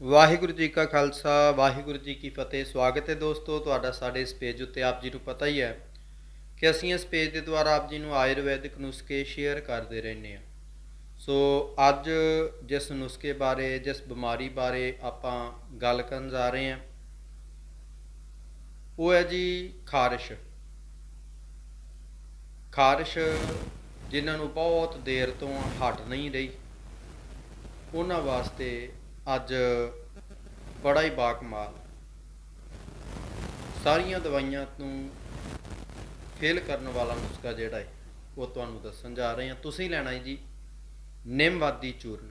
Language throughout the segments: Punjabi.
ਵਾਹਿਗੁਰੂ ਜੀ ਕਾ ਖਾਲਸਾ, ਵਾਹਿਗੁਰੂ ਜੀ ਕੀ ਫਤਿਹ। ਸਵਾਗਤ ਹੈ ਦੋਸਤੋ, ਤੁਹਾਡਾ ਸਾਡੇ ਇਸ ਪੇਜ ਉੱਤੇ। ਆਪ ਜੀ ਨੂੰ ਪਤਾ ਹੀ ਹੈ ਕਿ ਅਸੀਂ ਇਸ ਪੇਜ ਦੇ ਦੁਆਰਾ ਆਪ ਜੀ ਨੂੰ ਆਯੁਰਵੈਦਿਕ ਨੁਸਖੇ ਸ਼ੇਅਰ ਕਰਦੇ ਰਹਿੰਦੇ ਹਾਂ। ਸੋ ਅੱਜ ਜਿਸ ਨੁਸਖੇ ਬਾਰੇ, ਜਿਸ ਬਿਮਾਰੀ ਬਾਰੇ ਆਪਾਂ ਗੱਲ ਕਰਨ ਜਾ ਰਹੇ ਹਾਂ, ਉਹ ਹੈ ਜੀ ਖਾਰਿਸ਼। ਖਾਰਿਸ਼ ਜਿਨ੍ਹਾਂ ਨੂੰ ਬਹੁਤ ਦੇਰ ਤੋਂ ਹਟ ਨਹੀਂ ਰਹੀ, ਉਹਨਾਂ ਵਾਸਤੇ ਅੱਜ ਬੜਾ ਹੀ ਬਾਕਮਾਲ। ਸਾਰੀਆਂ ਦਵਾਈਆਂ ਤੋਂ ਫੇਲ ਕਰਨ ਵਾਲਾ ਨੁਸਖਾ ਜਿਹੜਾ ਹੈ, ਉਹ ਤੁਹਾਨੂੰ ਦੱਸਣ ਜਾ ਰਹੇ ਹਾਂ। ਤੁਸੀਂ ਲੈਣਾ ਹੈ ਜੀ ਨਿੰਮਵਾਦੀ ਚੂਰਨ।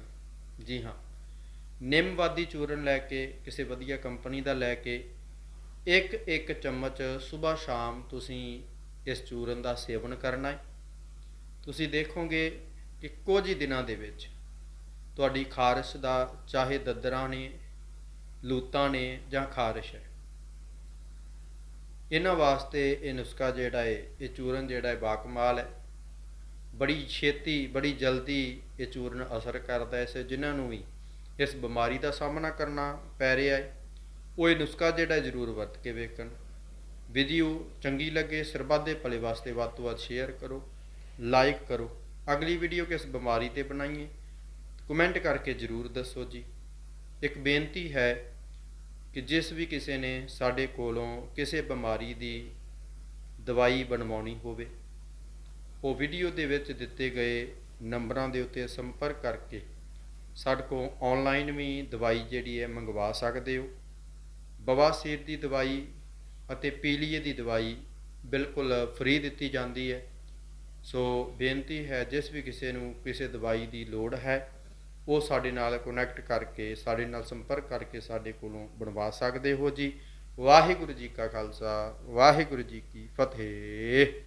ਜੀ ਹਾਂ, ਨਿੰਮਵਾਦੀ ਚੂਰਨ ਲੈ ਕੇ, ਕਿਸੇ ਵਧੀਆ ਕੰਪਨੀ ਦਾ ਲੈ ਕੇ ਇੱਕ ਇੱਕ ਚਮਚ ਸਵੇਰ ਸ਼ਾਮ ਤੁਸੀਂ ਇਸ ਚੂਰਨ ਦਾ ਸੇਵਨ ਕਰਨਾ ਹੈ। ਤੁਸੀਂ ਦੇਖੋਗੇ ਕਿ ਕੁਝ ਹੀ ਦਿਨਾਂ ਦੇ ਵਿੱਚ ਤੁਹਾਡੀ ਖਾਰਸ਼ ਦਾ ਚਾਹੇ ਦਦਰਾਂ ਨੇ, ਲੂਤਾਂ ਨੇ ਜਾਂ ਖਾਰਸ਼ ਹੈ। ਇਹਨਾਂ ਵਾਸਤੇ ਇਹ ਨੁਸਖਾ ਜਿਹੜਾ ਹੈ, ਇਹ ਚੂਰਨ ਜਿਹੜਾ ਹੈ ਬਾਕਮਾਲ ਹੈ। ਬੜੀ ਛੇਤੀ, ਬੜੀ ਜਲਦੀ ਇਹ ਚੂਰਨ ਅਸਰ ਕਰਦਾ ਹੈ। ਸੇ ਜਿਨ੍ਹਾਂ ਨੂੰ ਵੀ ਇਸ ਬਿਮਾਰੀ ਦਾ ਸਾਹਮਣਾ ਕਰਨਾ ਪੈ ਰਿਹਾ ਹੈ, ਉਹ ਇਹ ਨੁਸਖਾ ਜਿਹੜਾ ਜ਼ਰੂਰ ਵਰਤ ਕੇ ਵੇਖਣ। ਵੀਡੀਓ ਚੰਗੀ ਲੱਗੇ ਸਰਬੱਤ ਦੇ ਭਲੇ ਵਾਸਤੇ ਵੱਧ ਤੋਂ ਵੱਧ ਸ਼ੇਅਰ ਕਰੋ ਲਾਈਕ ਕਰੋ। ਅਗਲੀ ਵੀਡੀਓ ਕਿਸ ਬਿਮਾਰੀ ਤੇ ਬਣਾਈਏ? ਕਮੈਂਟ ਕਰਕੇ ਜਰੂਰ ਦੱਸੋ ਜੀ। ਇੱਕ ਬੇਨਤੀ ਹੈ ਕਿ ਜਿਸ ਵੀ ਕਿਸੇ ਨੇ ਸਾਡੇ ਕੋਲੋਂ ਕਿਸੇ ਬਿਮਾਰੀ ਦੀ ਦਵਾਈ ਬਣਵਾਉਣੀ ਹੋਵੇ, ਉਹ ਵੀਡੀਓ ਦੇ ਵਿੱਚ ਦਿੱਤੇ ਗਏ ਨੰਬਰਾਂ ਦੇ ਉੱਤੇ ਸੰਪਰਕ ਕਰਕੇ ਸਾਡੇ ਕੋਲ ਆਨਲਾਈਨ ਵੀ ਦਵਾਈ ਜਿਹੜੀ ਹੈ ਮੰਗਵਾ ਸਕਦੇ ਹੋ। ਬਵਾਸੀਰ ਦੀ ਦਵਾਈ ਅਤੇ ਪੀਲੀਏ ਦੀ ਦਵਾਈ ਬਿਲਕੁਲ ਫ੍ਰੀ ਦਿੱਤੀ ਜਾਂਦੀ ਹੈ। ਸੋ ਬੇਨਤੀ ਹੈ ਜਿਸ ਵੀ ਕਿਸੇ ਨੂੰ ਕਿਸੇ ਦਵਾਈ ਦੀ ਲੋੜ ਹੈ ਉਹ ਸਾਡੇ ਨਾਲ ਕਨੈਕਟ ਕਰਕੇ, ਸਾਡੇ ਨਾਲ ਸੰਪਰਕ ਕਰਕੇ ਸਾਡੇ ਕੋਲੋਂ ਬਣਵਾ ਸਕਦੇ ਹੋ ਜੀ। ਵਾਹਿਗੁਰੂ ਜੀ ਕਾ ਖਾਲਸਾ, ਵਾਹਿਗੁਰੂ ਜੀ ਕੀ ਫਤਿਹ।